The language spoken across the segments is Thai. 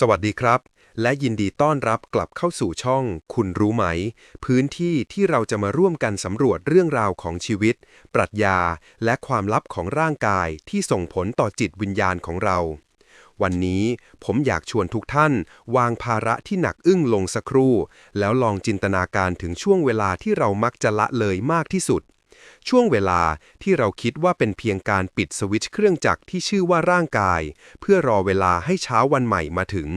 สวัสดีครับ และยินดีต้อนรับกลับเข้าสู่ช่อง คุณรู้ไหม พื้นที่ที่เราจะมาร่วมกันสำรวจเรื่องราวของชีวิต ปรัชญา และความลับของร่างกายที่ส่งผลต่อจิตวิญญาณของเรา วันนี้ผมอยากชวนทุกท่าน วางภาระที่หนักอึ้งลงสักครู่ แล้วลองจินตนาการถึงช่วงเวลาที่เรามักจะละเลยมากที่สุด ช่วงเวลาที่เราคิดว่าเป็นเพียงการปิดสวิตช์เครื่องจักรที่ชื่อว่าร่างกาย เพื่อรอเวลาให้เช้าวันใหม่มาถึง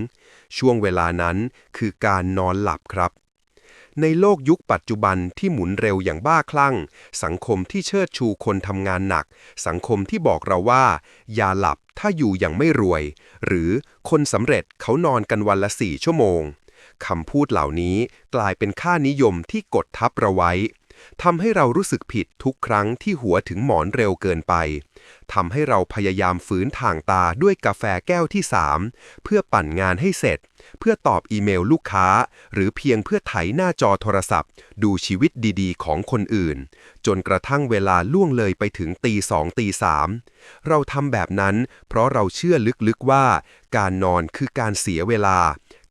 ช่วงเวลานั้นคือการนอนหลับครับ ในโลกยุคปัจจุบันที่หมุนเร็วอย่างบ้าคลั่ง สังคมที่เชิดชูคนทำงานหนัก สังคมที่บอกเราว่า อย่าหลับถ้าอยู่อย่างไม่รวย หรือคนสำเร็จเขานอนกันวันละสี่ชั่วโมงคำพูดเหล่านี้กลายเป็นค่านิยมที่กดทับเราไว้ ทำให้เรารู้สึกผิดทุกครั้งที่หัวถึงหมอนเร็วเกินไปทำให้เราพยายามฝืนถ่างตาด้วยกาแฟแก้วที่ 3 เพื่อปั่นงานให้เสร็จ เพื่อตอบอีเมลลูกค้า หรือเพียงเพื่อไถหน้าจอโทรศัพท์ ดูชีวิตดีๆ ของคนอื่น จนกระทั่งเวลาล่วงเลยไปถึงตีสองตีสามเราทำแบบนั้น เพราะเราเชื่อลึกๆว่า การนอนคือการเสียเวลา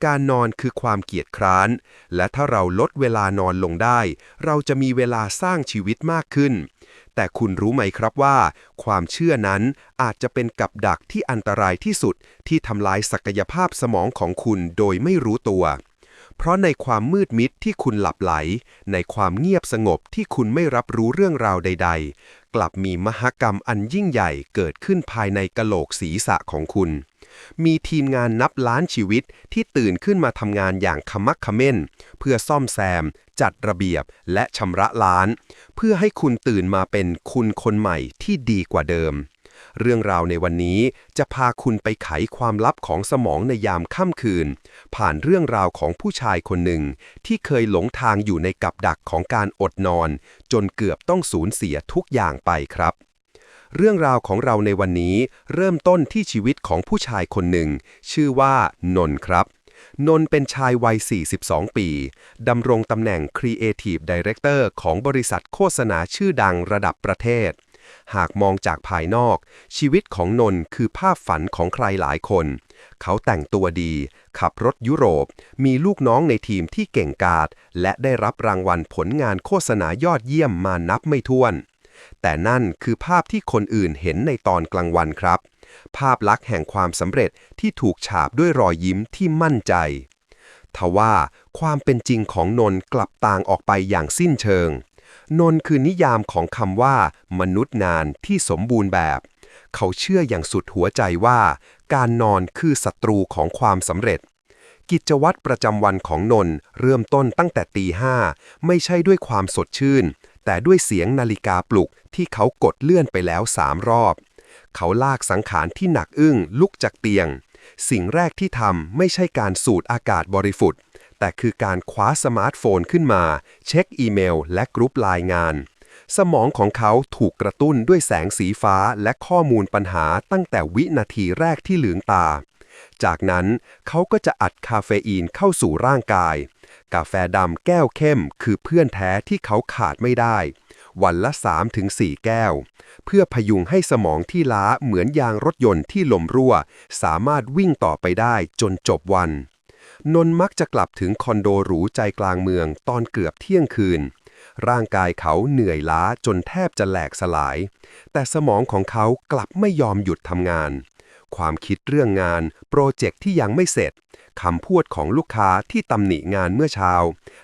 การนอนคือความเกียจคร้าน และถ้าเราลดเวลานอนลงได้ เราจะมีเวลาสร้างชีวิตมากขึ้น แต่คุณรู้ไหมครับว่า ความเชื่อนั้นอาจจะเป็นกับดักที่อันตรายที่สุดที่ทำลายศักยภาพสมองของคุณโดยไม่รู้ตัว เพราะในความมืดมิดที่คุณหลับไหล ในความเงียบสงบที่คุณไม่รับรู้เรื่องราวใด ๆ กลับมีมหกรรมอันยิ่งใหญ่เกิดขึ้นภายในกะโหลกศีรษะของคุณ มีทีมงานนับล้านชีวิตที่ตื่นขึ้นมาทำงานอย่างขมักขม้น เพื่อซ่อมแซม จัดระเบียบและชำระล้าน เพื่อให้คุณตื่นมาเป็นคุณคนใหม่ที่ดีกว่าเดิม เรื่องราวในวันนี้จะพาคุณไปไขความลับของสมองในยามค่ำคืน ผ่านเรื่องราวของผู้ชายคนหนึ่ง ที่เคยหลงทางอยู่ในกับดักของการอดนอน จนเกือบต้องสูญเสียทุกอย่างไปครับ เรื่องราวของเราในวันนี้เริ่มต้นที่ชีวิตของผู้ชายคนหนึ่ง ชื่อว่านนครับ นนเป็นชายวัย 42 ปี ดำรงตำแหน่ง Creative Director ของบริษัทโฆษณาชื่อดังระดับประเทศ หากมองจากภายนอก ชีวิตของนนคือภาพฝันของใครหลายคน เขาแต่งตัวดี ขับรถยุโรป มีลูกน้องในทีมที่เก่งกาจและได้รับรางวัลผลงานโฆษณายอดเยี่ยมมานับไม่ถ้วน แต่นั่นคือภาพที่คนอื่นเห็นในตอนกลางวันครับ ภาพลักษณ์แห่งความสำเร็จที่ถูกฉาบด้วยรอยยิ้มที่มั่นใจ ทว่าความเป็นจริงของนนกลับต่างออกไปอย่างสิ้นเชิง นนคือนิยามของคำว่า มนุษย์งานที่สมบูรณ์แบบ เขาเชื่ออย่างสุดหัวใจว่า การนอนคือศัตรูของความสำเร็จกิจวัตรประจำวันของนนเริ่มต้นตั้งแต่ตีห้าไม่ใช่ด้วยความสดชื่น แต่ด้วยเสียงนาฬิกาปลุกที่เขากดเลื่อนไปแล้วสามรอบ เขาลากสังขารที่หนักอึ้งลุกจากเตียง สิ่งแรกที่ทำไม่ใช่การสูดอากาศบริสุทธิ์แต่คือการคว้าสมาร์ทโฟนขึ้นมา เช็คอีเมล และกรุ๊ปไลน์งาน สมองของเขาถูกกระตุ้นด้วยแสงสีฟ้าและข้อมูลปัญหาตั้งแต่วินาทีแรกที่เหลืองตา จากนั้นเขาก็จะอัดคาเฟอีนเข้าสู่ร่างกาย กาแฟดำแก้วเข้มคือเพื่อนแท้ที่เขาขาดไม่ได้ วันละ 3-4 แก้ว เพื่อพยุงให้สมองที่ล้าเหมือนยางรถยนต์ที่ลมรั่ว สามารถวิ่งต่อไปได้จนจบวัน นนมักจะกลับถึงคอนโดหรูใจกลางเมืองตอนเกือบเที่ยงคืนร่างกายเขาเหนื่อยล้าจนแทบจะแหลกสลาย แต่สมองของเขากลับไม่ยอมหยุดทำงาน ความคิดเรื่องงาน โปรเจกต์ที่ยังไม่เสร็จคำพูดของลูกค้าที่ตำหนิงานเมื่อเช้า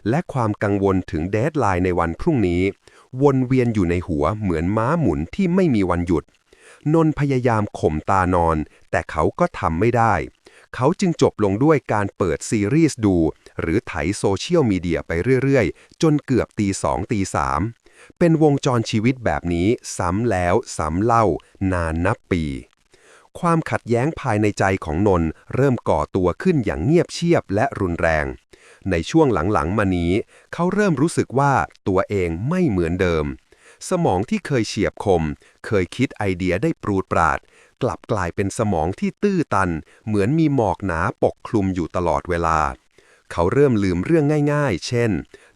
และความกังวลถึงเดทไลน์ในวันพรุ่งนี้ วนเวียนอยู่ในหัวเหมือนม้าหมุนที่ไม่มีวันหยุด นนพยายามข่มตานอน แต่เขาก็ทำไม่ได้ เขาจึงจบลงด้วยการเปิดซีรีส์ดู หรือไถโซเชียลมีเดียไปเรื่อยๆ จนเกือบตีสองตีสามเป็นวงจรชีวิตแบบนี้ซ้ำแล้วซ้ำเล่านานนับปี ความขัดแย้งภายในใจของนนเริ่มก่อตัวขึ้นอย่างเงียบเชียบและรุนแรง ในช่วงหลังๆมานี้ เขาเริ่มรู้สึกว่าตัวเองไม่เหมือนเดิม สมองที่เคยเฉียบคม เคยคิดไอเดียได้ปรูดปราด กลับกลายเป็นสมองที่ตื้อตัน เหมือนมีหมอกหนาปกคลุมอยู่ตลอดเวลา เขาเริ่มลืมเรื่องง่าย ๆ เช่น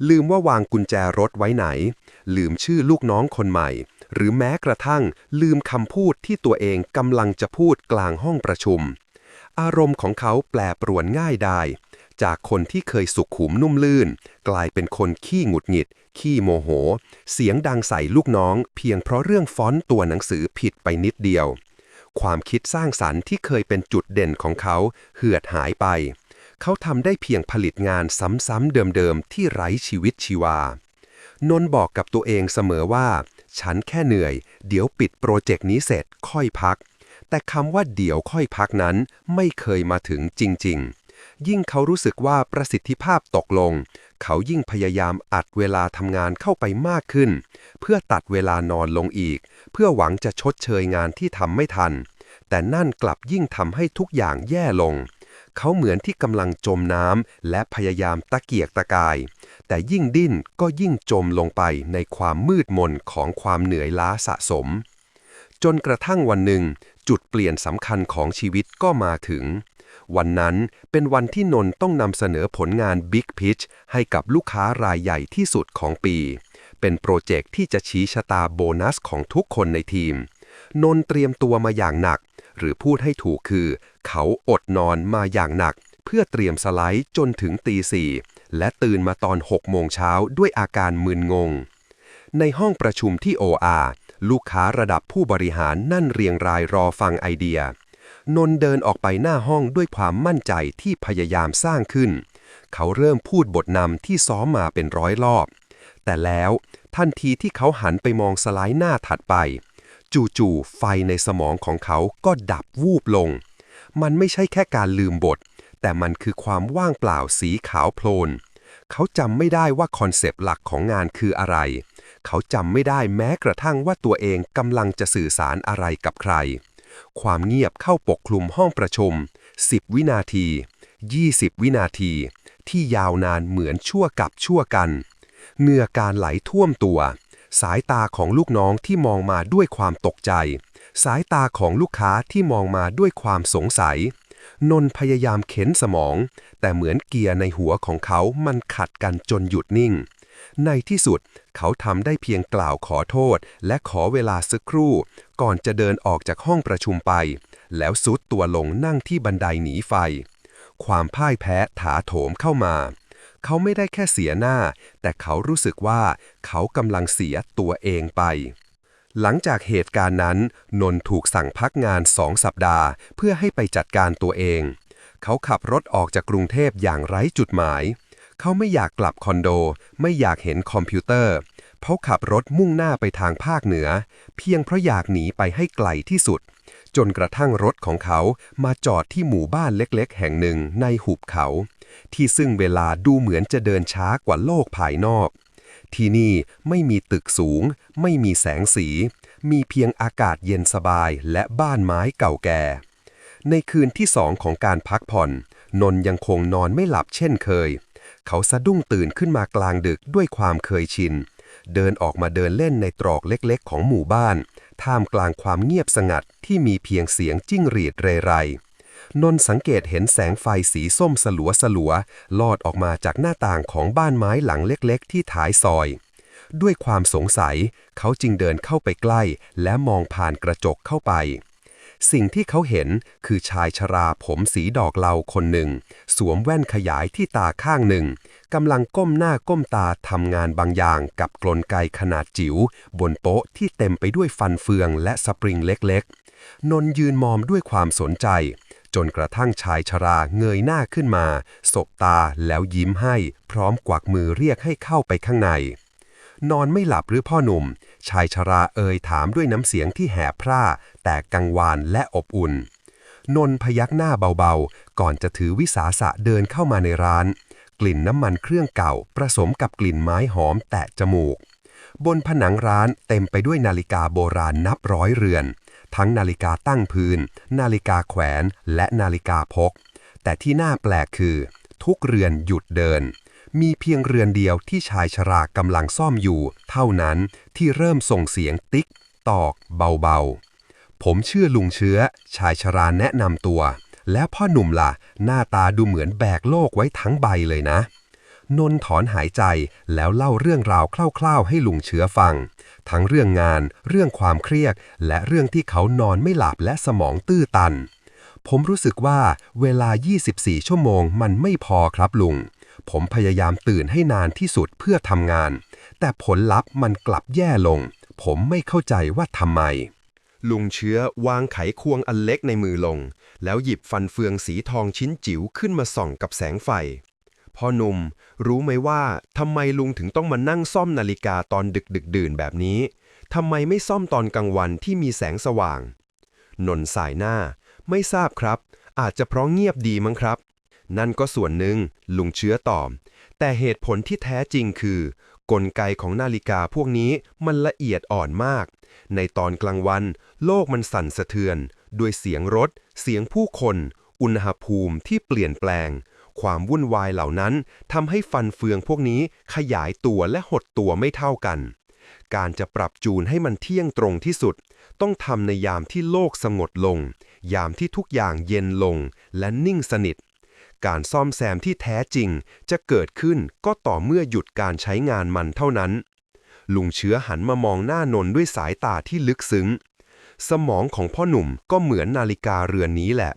ลืมว่าวางกุญแจรถไว้ไหน ลืมชื่อลูกน้องคนใหม่ หรือแม้กระทั่งลืมคำพูดที่ตัวเองกำลังจะพูดกลางห้องประชุม อารมณ์ของเขาแปรปรวนง่ายได้จากคนที่เคยสุขขุมนุ่มลื่น กลายเป็นคนขี้หงุดหงิด ขี้โมโห เสียงดังใส่ลูกน้อง เพียงเพราะเรื่องฟอนต์ตัวหนังสือผิดไปนิดเดียว ความคิดสร้างสรรค์ที่เคยเป็นจุดเด่นของเขา เหือดหายไป เขาทำได้เพียงผลิตงานซ้ำๆเดิมๆ ที่ไร้ชีวิตชีวานนบอกกับตัวเองเสมอว่า ฉันแค่เหนื่อย เดี๋ยวปิดโปรเจกต์นี้เสร็จค่อยพัก แต่คำว่าเดี๋ยวค่อยพักนั้นไม่เคยมาถึงจริง ๆ ยิ่งเขารู้สึกว่าประสิทธิภาพตกลง เขายิ่งพยายามอัดเวลาทำงานเข้าไปมากขึ้น เพื่อตัดเวลานอนลงอีก เพื่อหวังจะชดเชยงานที่ทำไม่ทัน แต่นั่นกลับยิ่งทำให้ทุกอย่างแย่ลงเขาเหมือนที่กำลังจมน้ำและพยายามตะเกียกตะกาย แต่ยิ่งดิ้นก็ยิ่งจมลงไปในความมืดมนของความเหนื่อยล้าสะสม จนกระทั่งวันหนึ่ง จุดเปลี่ยนสำคัญของชีวิตก็มาถึง วันนั้นเป็นวันที่นนท์ต้องนำเสนอผลงาน Big Pitch ให้กับลูกค้ารายใหญ่ที่สุดของปี เป็นโปรเจกต์ที่จะชี้ชะตาโบนัสของทุกคนในทีม นนท์เตรียมตัวมาอย่างหนัก หรือพูดให้ถูกคือ เขาอดนอนมาอย่างหนัก เพื่อเตรียมสไลด์จนถึงตีสี่ และตื่นมาตอน 6 โมงเช้าด้วยอาการมึนงง ในห้องประชุมที่ OR ลูกค้าระดับผู้บริหารนั่นเรียงรายรอฟังไอเดีย นนท์เดินออกไปหน้าห้องด้วยความมั่นใจที่พยายามสร้างขึ้น เขาเริ่มพูดบทนำที่ซ้อมมาเป็นร้อยรอบ แต่แล้วทันทีที่เขาหันไปมองสไลด์หน้าถัดไป จู่ๆไฟในสมองของเขาก็ดับวูบลง มันไม่ใช่แค่การลืมบท แต่มันคือความว่างเปล่าสีขาวโพลน เขาจำไม่ได้ว่าคอนเซปต์หลักของงานคืออะไร เขาจำไม่ได้แม้กระทั่งว่าตัวเองกำลังจะสื่อสารอะไรกับใคร ความเงียบเข้าปกคลุมห้องประชุม 10 วินาที 20 วินาที ที่ยาวนานเหมือนชั่วกับชั่วกันเหงื่อการไหลท่วมตัว สายตาของลูกน้องที่มองมาด้วยความตกใจ สายตาของลูกค้าที่มองมาด้วยความสงสัย นนพยายามเข็นสมอง แต่เหมือนเกียร์ในหัวของเขามันขัดกันจนหยุดนิ่ง ในที่สุดเขาทำได้เพียงกล่าวขอโทษ และขอเวลาสักครู่ ก่อนจะเดินออกจากห้องประชุมไป แล้วซุดตัวลงนั่งที่บันไดหนีไฟ ความพ่ายแพ้ถาโถมเข้ามา เขาไม่ได้แค่เสียหน้า แต่เขารู้สึกว่าเขากำลังเสียตัวเองไป หลังจากเหตุการณ์นั้น นนท์ถูกสั่งพักงานสองสัปดาห์ เพื่อให้ไปจัดการตัวเอง เขาขับรถออกจากกรุงเทพอย่างไร้จุดหมาย เขาไม่อยากกลับคอนโด ไม่อยากเห็นคอมพิวเตอร์เขาขับรถมุ่งหน้าไปทางภาคเหนือ เพียงเพราะอยากหนีไปให้ไกลที่สุด จนกระทั่งรถของเขามาจอดที่หมู่บ้านเล็กๆ แห่งหนึ่งในหุบเขา ที่ซึ่งเวลาดูเหมือนจะเดินช้ากว่าโลกภายนอก ที่นี่ไม่มีตึกสูง ไม่มีแสงสี มีเพียงอากาศเย็นสบายและบ้านไม้เก่าแก่ ในคืนที่สองของการพักผ่อน นนยังคงนอนไม่หลับเช่นเคย เขาสะดุ้งตื่นขึ้นมากลางดึกด้วยความเคยชิน เดินออกมาเดินเล่นในตรอกเล็กๆ ของหมู่บ้าน ท่ามกลางความเงียบสงัดที่มีเพียงเสียงจิ้งหรีดเรไร นนสังเกตเห็นแสงไฟสีส้มสลัวสลัวลอดออกมาจากหน้าต่างของบ้านไม้หลังเล็กๆ ที่ท้ายซอย ด้วยความสงสัย เขาจึงเดินเข้าไปใกล้ และมองผ่านกระจกเข้าไป สิ่งที่เขาเห็นคือชายชราผมสีดอกเหลาคนหนึ่ง สวมแว่นขยายที่ตาข้างหนึ่งกำลังก้มหน้าก้มตาทำงานบางอย่างกับกลไกขนาดจิ๋ว บนโต๊ะที่เต็มไปด้วยฟันเฟืองและสปริงเล็กๆ นนยืนมองด้วยความสนใจ จนกระทั่งชายชราเงยหน้าขึ้นมา สบตาแล้วยิ้มให้ พร้อมกวักมือเรียกให้เข้าไปข้างใน นอนไม่หลับหรือพ่อหนุ่ม ชายชราเอ่ยถามด้วยน้ำเสียงที่แหบพร่า แต่กังวานและอบอุ่น นนทพยักหน้าเบาๆ ก่อนจะถือวิสาสะเดินเข้ามาในร้าน กลิ่นน้ำมันเครื่องเก่า ผสมกับกลิ่นไม้หอมแตะจมูก บนผนังร้านเต็มไปด้วยนาฬิกาโบราณนับร้อยเรือน ทั้งนาฬิกาตั้งพื้น นาฬิกาแขวนและนาฬิกาพก แต่ที่น่าแปลกคือ ทุกเรือนหยุดเดิน มีเพียงเรือนเดียวที่ชายชรากำลังซ่อมอยู่ เท่านั้นที่เริ่มส่งเสียงติ๊ก ตอก เบาๆ ผมชื่อลุงเชื้อ ชายชราแนะนำตัว แล้วพ่อหนุ่มล่ะ หน้าตาดูเหมือนแบกโลกไว้ทั้งใบเลยนะ นนท์ถอนหายใจแล้วเล่าเรื่องราวคร่าว ๆ ให้ลุงเชื้อฟัง ทั้งเรื่องงาน เรื่องความเครียด และเรื่องที่เขานอนไม่หลับและสมองตื้อตัน ผมรู้สึกว่าเวลา 24 ชั่วโมงมันไม่พอครับลุง ผมพยายามตื่นให้นานที่สุดเพื่อทำงาน แต่ผลลัพธ์มันกลับแย่ลง ผมไม่เข้าใจว่าทำไมลุงเชื้อวางไขควงอันเล็กในมือลง แล้วหยิบฟันเฟืองสีทองชิ้นจิ๋วขึ้นมาส่องกับแสงไฟ พ่อหนุ่ม รู้ไหมว่าทำไมลุงถึงต้องมานั่งซ่อมนาฬิกาตอนดึกดึกดื่นแบบนี้ทำไมไม่ซ่อมตอนกลางวันที่มีแสงสว่าง นนท์สายหน้า ไม่ทราบครับ อาจจะเพราะเงียบดีมั้งครับ นั่นก็ส่วนหนึ่งลุงเชื้อตอบ แต่เหตุผลที่แท้จริงคือ กลไกของนาฬิกาพวกนี้มันละเอียดอ่อนมาก ในตอนกลางวัน โลกมันสั่นสะเทือน ด้วยเสียงรถ เสียงผู้คน อุณหภูมิที่เปลี่ยนแปลง ความวุ่นวายเหล่านั้นทำให้ฟันเฟืองพวกนี้ขยายตัวและหดตัวไม่เท่ากัน การจะปรับจูนให้มันเที่ยงตรงที่สุด ต้องทำในยามที่โลกสงบลง ยามที่ทุกอย่างเย็นลงและนิ่งสนิท การซ่อมแซมที่แท้จริงจะเกิดขึ้นก็ต่อเมื่อหยุดการใช้งานมันเท่านั้น ลุงเชื้อหันมามองหน้านนด้วยสายตาที่ลึกซึ้ง สมองของพ่อหนุ่มก็เหมือนนาฬิกาเรือนนี้แหละ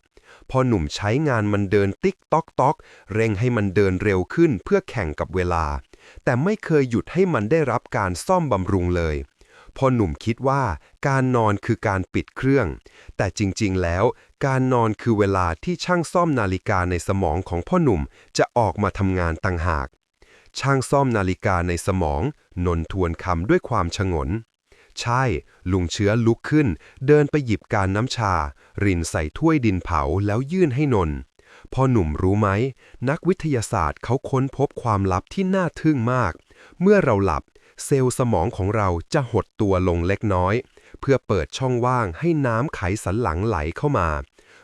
พ่อหนุ่มใช้งานมันเดินติ๊กต๊อกต๊อกเร่งให้มันเดินเร็วขึ้นเพื่อแข่งกับเวลา แต่ไม่เคยหยุดให้มันได้รับการซ่อมบำรุงเลยพ่อหนุ่มคิดว่าการนอนคือการปิดเครื่อง แต่จริงๆแล้ว การนอนคือเวลาที่ช่างซ่อมนาฬิกาในสมองของพ่อหนุ่มจะออกมาทำงานต่างหาก ช่างซ่อมนาฬิกาในสมอง นนทวนคำด้วยความชงน ใช่ ลุงเชื้อลุกขึ้น เดินไปหยิบการน้ำชา รินใส่ถ้วยดินเผาแล้วยื่นให้นนพ่อหนุ่มรู้ไหม นักวิทยาศาสตร์เขาค้นพบความลับที่น่าทึ่งมาก เมื่อเราหลับ เซลล์สมองของเราจะหดตัวลงเล็กน้อย เพื่อเปิดช่องว่างให้น้ำไขสันหลังไหลเข้ามา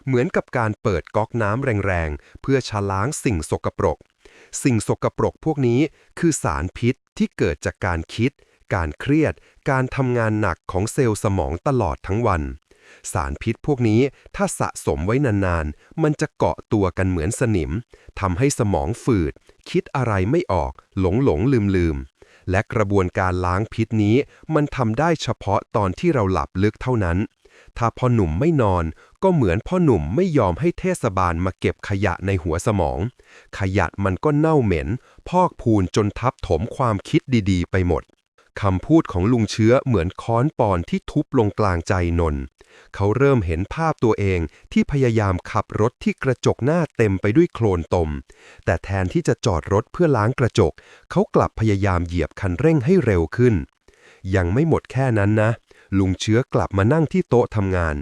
เหมือนกับการเปิดก๊อกน้ำแรงๆ เพื่อชะล้างสิ่งสกปรก สิ่งสกปรกพวกนี้คือสารพิษที่เกิดจากการคิด การเครียด การทำงานหนักของเซลล์สมองตลอดทั้งวัน สารพิษพวกนี้ถ้าสะสมไว้นานๆ มันจะเกาะตัวกันเหมือนสนิมทำให้สมองฝืด คิดอะไรไม่ออก หลงหลงลืมลืมและกระบวนการล้างพิษนี้ มันทำได้เฉพาะตอนที่เราหลับลึกเท่านั้น ถ้าพ่อหนุ่มไม่นอน ก็เหมือนพ่อหนุ่มไม่ยอมให้เทศบาลมาเก็บขยะในหัวสมอง ขยะมันก็เน่าเหม็น พอกพูนจนทับถมความคิดดีๆ ไปหมด คำพูดของลุงเชื้อเหมือนค้อนปอนที่ทุบลงกลางใจนน เขาเริ่มเห็นภาพตัวเองที่พยายามขับรถที่กระจกหน้าเต็มไปด้วยโคลนตม แต่แทนที่จะจอดรถเพื่อล้างกระจก เขากลับพยายามเหยียบคันเร่งให้เร็วขึ้น ยังไม่หมดแค่นั้นนะ ลุงเชื้อกลับมานั่งที่โต๊ะทำงาน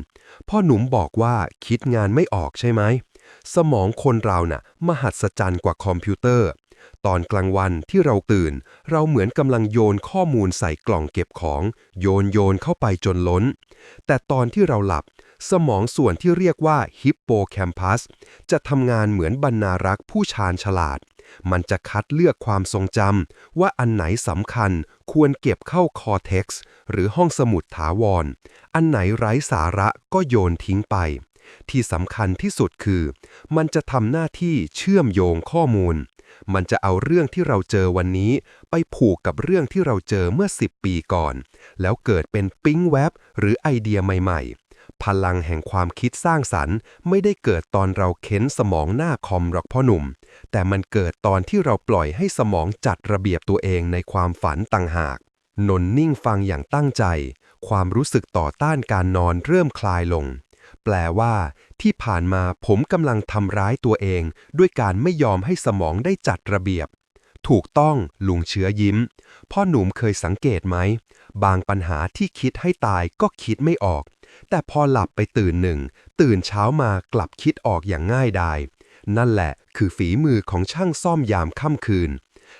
พ่อหนุ่มบอกว่าคิดงานไม่ออกใช่ไหม สมองคนเราน่ะ มหัศจรรย์กว่าคอมพิวเตอร์ ตอนกลางวันที่เราตื่น เราเหมือนกำลังโยนข้อมูลใส่กล่องเก็บของ โยนโยนเข้าไปจนล้น แต่ตอนที่เราหลับ สมองส่วนที่เรียกว่าฮิปโปแคมปัสจะทำงานเหมือนบรรณารักษ์ผู้ชาญฉลาด มันจะคัดเลือกความทรงจำว่าอันไหนสำคัญควรเก็บเข้าคอเท็กซ์หรือห้องสมุดถาวร อันไหนไร้สาระก็โยนทิ้งไปที่สำคัญที่สุดคือ มันจะทำหน้าที่เชื่อมโยงข้อมูล มันจะเอาเรื่องที่เราเจอวันนี้ ไปผูกกับเรื่องที่เราเจอเมื่อ 10 ปีก่อน แล้วเกิดเป็นปิ๊งแวบหรือไอเดียใหม่ๆ พลังแห่งความคิดสร้างสรรค์ ไม่ได้เกิดตอนเราเค้นสมองหน้าคอมหรอกพ่อหนุ่ม แต่มันเกิดตอนที่เราปล่อยให้สมองจัดระเบียบตัวเองในความฝันต่างหาก นนนิ่งฟังอย่างตั้งใจ ความรู้สึกต่อต้านการนอนเริ่มคลายลง แปลว่า ที่ผ่านมาผมกำลังทำร้ายตัวเอง ด้วยการไม่ยอมให้สมองได้จัดระเบียบ ถูกต้องลุงเชื้อยิ้ม พ่อหนุ่มเคยสังเกตไหม บางปัญหาที่คิดให้ตายก็คิดไม่ออก แต่พอหลับไปตื่นหนึ่ง ตื่นเช้ามากลับคิดออกอย่างง่ายดายนั่นแหละคือฝีมือของช่างซ่อมยามค่ำคืน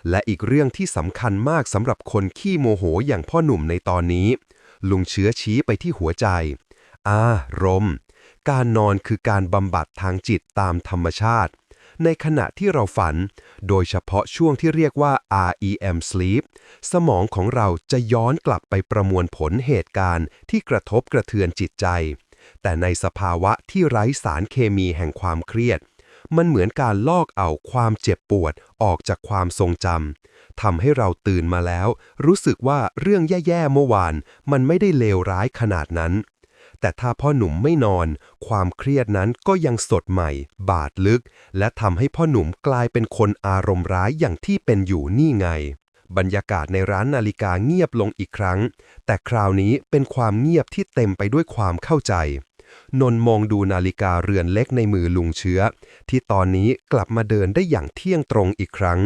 และอีกเรื่องที่สำคัญมากสำหรับคนขี้โมโหอย่างพ่อหนุ่มในตอนนี้ ลุงเชื้อชี้ไปที่หัวใจอารมณ์ การนอนคือการบำบัดทางจิตตามธรรมชาติ ในขณะที่เราฝัน โดยเฉพาะช่วงที่เรียกว่า REM sleep สมองของเราจะย้อนกลับไปประมวลผลเหตุการณ์ที่กระทบกระเทือนจิตใจ แต่ในสภาวะที่ไร้สารเคมีแห่งความเครียด มันเหมือนการลอกเอาความเจ็บปวดออกจากความทรงจำทำให้เราตื่นมาแล้ว รู้สึกว่าเรื่องแย่ๆเมื่อวาน มันไม่ได้เลวร้ายขนาดนั้น แต่ถ้าพ่อหนุ่มไม่นอน ความเครียดนั้นก็ยังสดใหม่ บาดลึก และทำให้พ่อหนุ่มกลายเป็นคนอารมณ์ร้ายอย่างที่เป็นอยู่นี่ไง บรรยากาศในร้านนาฬิกาเงียบลงอีกครั้ง แต่คราวนี้เป็นความเงียบที่เต็มไปด้วยความเข้าใจ นนท์มองดูนาฬิกาเรือนเล็กในมือลุงเชื้อ ที่ตอนนี้กลับมาเดินได้อย่างเที่ยงตรงอีกครั้ง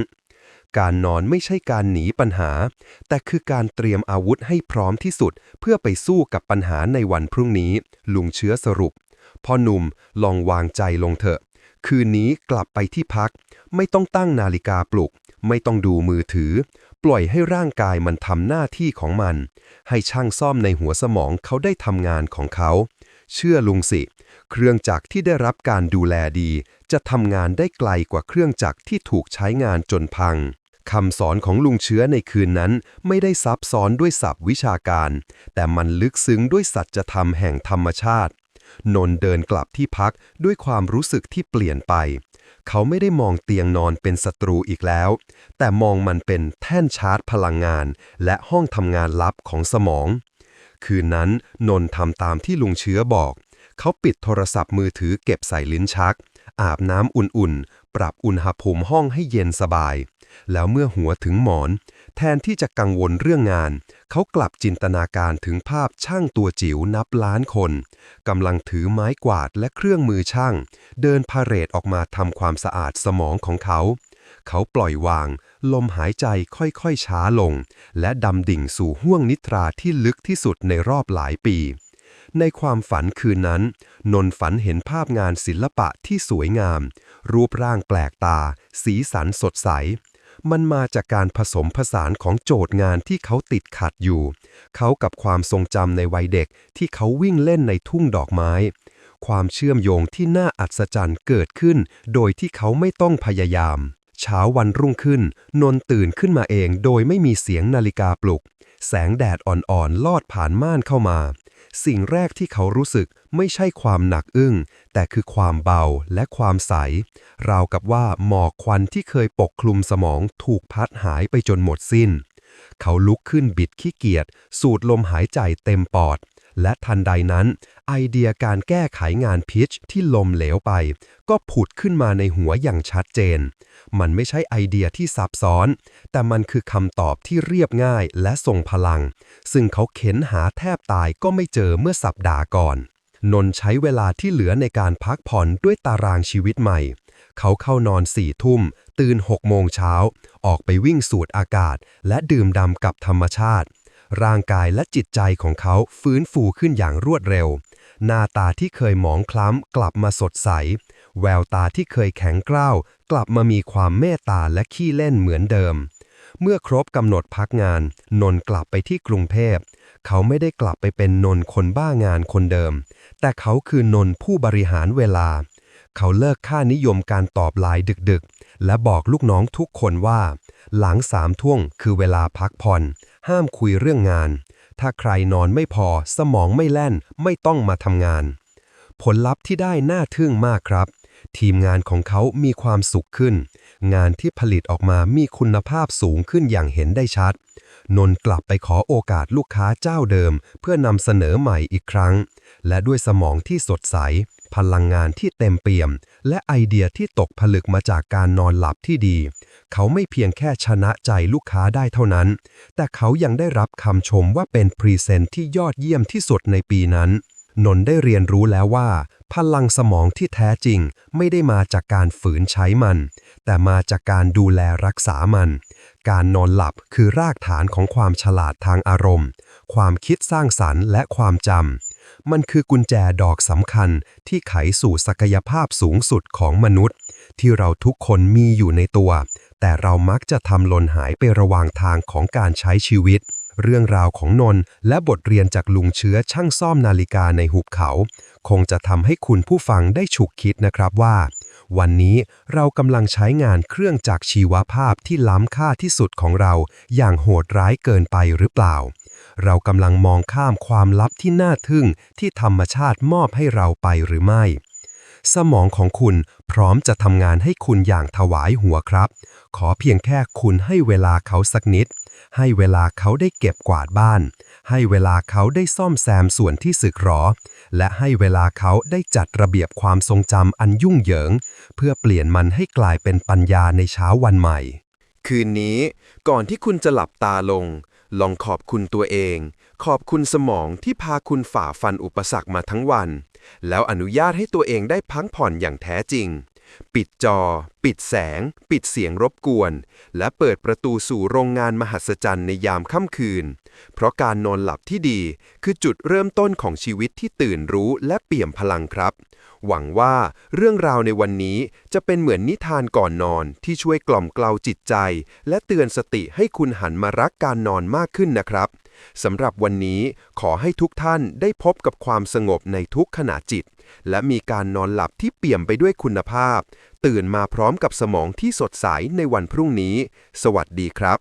การนอนไม่ใช่การหนีปัญหา แต่คือการเตรียมอาวุธให้พร้อมที่สุด เพื่อไปสู้กับปัญหาในวันพรุ่งนี้ ลุงเชื้อสรุปพ่อหนุ่มลองวางใจลงเถอะ คืนนี้กลับไปที่พัก ไม่ต้องตั้งนาฬิกาปลุก ไม่ต้องดูมือถือ ปล่อยให้ร่างกายมันทำหน้าที่ของมัน ให้ช่างซ่อมในหัวสมองเขาได้ทำงานของเขา เชื่อลุงสิ เครื่องจักรที่ได้รับการดูแลดี จะทำงานได้ไกลกว่าเครื่องจักรที่ถูกใช้งานจนพัง คำสอนของลุงเชื้อในคืนนั้นไม่ได้ซับซ้อนด้วยศัพท์วิชาการ แต่มันลึกซึ้งด้วยสัจธรรมแห่งธรรมชาติ นนท์เดินกลับที่พักด้วยความรู้สึกที่เปลี่ยนไป เขาไม่ได้มองเตียงนอนเป็นศัตรูอีกแล้ว แต่มองมันเป็นแท่นชาร์จพลังงาน และห้องทำงานลับของสมอง คืนนั้นนนท์ทำตามที่ลุงเชื้อบอก เขาปิดโทรศัพท์มือถือเก็บใส่ลิ้นชัก อาบน้ำอุ่นๆ ปรับอุณหภูมิห้องให้เย็นสบาย แล้วเมื่อหัวถึงหมอน แทนที่จะกังวลเรื่องงาน เขากลับจินตนาการถึงภาพช่างตัวจิ๋วนับล้านคนกำลังถือไม้กวาดและเครื่องมือช่าง เดินพาเหรดออกมาทำความสะอาดสมองของเขา เขาปล่อยวาง ลมหายใจค่อยๆช้าลง และดำดิ่งสู่ห้วงนิทราที่ลึกที่สุดในรอบหลายปีในความฝันคืนนั้น นนท์ฝันเห็นภาพงานศิลปะที่สวยงาม รูปร่างแปลกตา สีสันสดใส มันมาจากการผสมผสานของโจทย์งานที่เขาติดขัดอยู่ เขากับความทรงจำในวัยเด็กที่เขาวิ่งเล่นในทุ่งดอกไม้ ความเชื่อมโยงที่น่าอัศจรรย์เกิดขึ้น โดยที่เขาไม่ต้องพยายาม เช้าวันรุ่งขึ้น นนท์ตื่นขึ้นมาเองโดยไม่มีเสียงนาฬิกาปลุก แสงแดดอ่อนๆ ลอดผ่านม่านเข้ามา สิ่งแรกที่เขารู้สึกไม่ใช่ความหนักอึ้ง แต่คือความเบาและความใส ราวกับว่าหมอกควันที่เคยปกคลุมสมองถูกพัดหายไปจนหมดสิ้น เขาลุกขึ้นบิดขี้เกียจสูดลมหายใจเต็มปอด และทันใดนั้น ไอเดียการแก้ไขงานพิชที่ลมเหลวไป ก็ผุดขึ้นมาในหัวอย่างชัดเจน มันไม่ใช่ไอเดียที่ซับซ้อน แต่มันคือคำตอบที่เรียบง่ายและทรงพลัง ซึ่งเขาเข็นหาแทบตายก็ไม่เจอเมื่อสัปดาห์ก่อน นนใช้เวลาที่เหลือในการพักผ่อนด้วยตารางชีวิตใหม่ เขาเข้านอนสี่ทุ่มตื่นหกโมงเช้า ออกไปวิ่งสูดอากาศ และดื่มด่ำกับธรรมชาติ ร่างกายและจิตใจของเขาฟื้นฟูขึ้นอย่างรวดเร็ว หน้าตาที่เคยหมองคล้ำกลับมาสดใส แววตาที่เคยแข็งกร้าว กลับมามีความเมตตาและขี้เล่นเหมือนเดิม เมื่อครบกำหนดพักงาน นนท์กลับไปที่กรุงเทพ เขาไม่ได้กลับไปเป็นนนท์คนบ้างานคนเดิม แต่เขาคือนนท์ผู้บริหารเวลา เขาเลิกค่านิยมการตอบไลน์ดึกๆ และบอกลูกน้องทุกคนว่า หลังสามทุ่วงคือเวลาพักผ่อน ห้ามคุยเรื่องงาน ถ้าใครนอนไม่พอ สมองไม่แล่น ไม่ต้องมาทำงาน ผลลัพธ์ที่ได้น่าทึ่งมากครับ ทีมงานของเขามีความสุขขึ้น งานที่ผลิตออกมามีคุณภาพสูงขึ้นอย่างเห็นได้ชัด นนท์กลับไปขอโอกาสลูกค้าเจ้าเดิม เพื่อนำเสนอใหม่อีกครั้ง และด้วยสมองที่สดใส พลังงานที่เต็มเปี่ยม และไอเดียที่ตกผลึกมาจากการนอนหลับที่ดี เขาไม่เพียงแค่ชนะใจลูกค้าได้เท่านั้น แต่เขายังได้รับคำชมว่าเป็นพรีเซนต์ที่ยอดเยี่ยมที่สุดในปีนั้น นนท์ได้เรียนรู้แล้วว่า พลังสมองที่แท้จริงไม่ได้มาจากการฝืนใช้มัน แต่มาจากการดูแลรักษามัน การนอนหลับคือรากฐานของความฉลาดทางอารมณ์ ความคิดสร้างสรรค์และความจำ มันคือกุญแจดอกสำคัญที่ไขสู่ศักยภาพสูงสุดของมนุษย์ ที่เราทุกคนมีอยู่ในตัว แต่เรามักจะทำหล่นหายไประหว่างทางของการใช้ชีวิต เรื่องราวของนนท์และบทเรียนจากลุงเชื้อช่างซ่อมนาฬิกาในหุบเขา คงจะทำให้คุณผู้ฟังได้ฉุกคิดนะครับว่า วันนี้เรากำลังใช้งานเครื่องจักรชีวภาพที่ล้ำค่าที่สุดของเรา อย่างโหดร้ายเกินไปหรือเปล่า เรากำลังมองข้ามความลับที่น่าทึ่งที่ธรรมชาติมอบให้เราไปหรือไม่ สมองของคุณพร้อมจะทำงานให้คุณอย่างถวายหัวครับ ขอเพียงแค่คุณให้เวลาเขาสักนิด ให้เวลาเขาได้เก็บกวาดบ้าน ให้เวลาเขาได้ซ่อมแซมส่วนที่สึกหรอ และให้เวลาเขาได้จัดระเบียบความทรงจำอันยุ่งเหยิง เพื่อเปลี่ยนมันให้กลายเป็นปัญญาในเช้าวันใหม่ คืนนี้ก่อนที่คุณจะหลับตาลง ลองขอบคุณตัวเอง ขอบคุณสมองที่พาคุณฝ่าฟันอุปสรรคมาทั้งวัน แล้วอนุญาตให้ตัวเองได้พักผ่อนอย่างแท้จริง ปิดจอ ปิดแสง ปิดเสียงรบกวน และเปิดประตูสู่โรงงานมหัศจรรย์ในยามค่ำคืน เพราะการนอนหลับที่ดีคือจุดเริ่มต้นของชีวิตที่ตื่นรู้และเปี่ยมพลังครับ หวังว่าเรื่องราวในวันนี้จะเป็นเหมือนนิทานก่อนนอนที่ช่วยกล่อมเกลาจิตใจ และเตือนสติให้คุณหันมารักการนอนมากขึ้นนะครับ สำหรับวันนี้ขอให้ทุกท่านได้พบกับความสงบในทุกขณะจิต และมีการนอนหลับที่เปี่ยมไปด้วยคุณภาพ ตื่นมาพร้อมกับสมองที่สดใสในวันพรุ่งนี้ สวัสดีครับ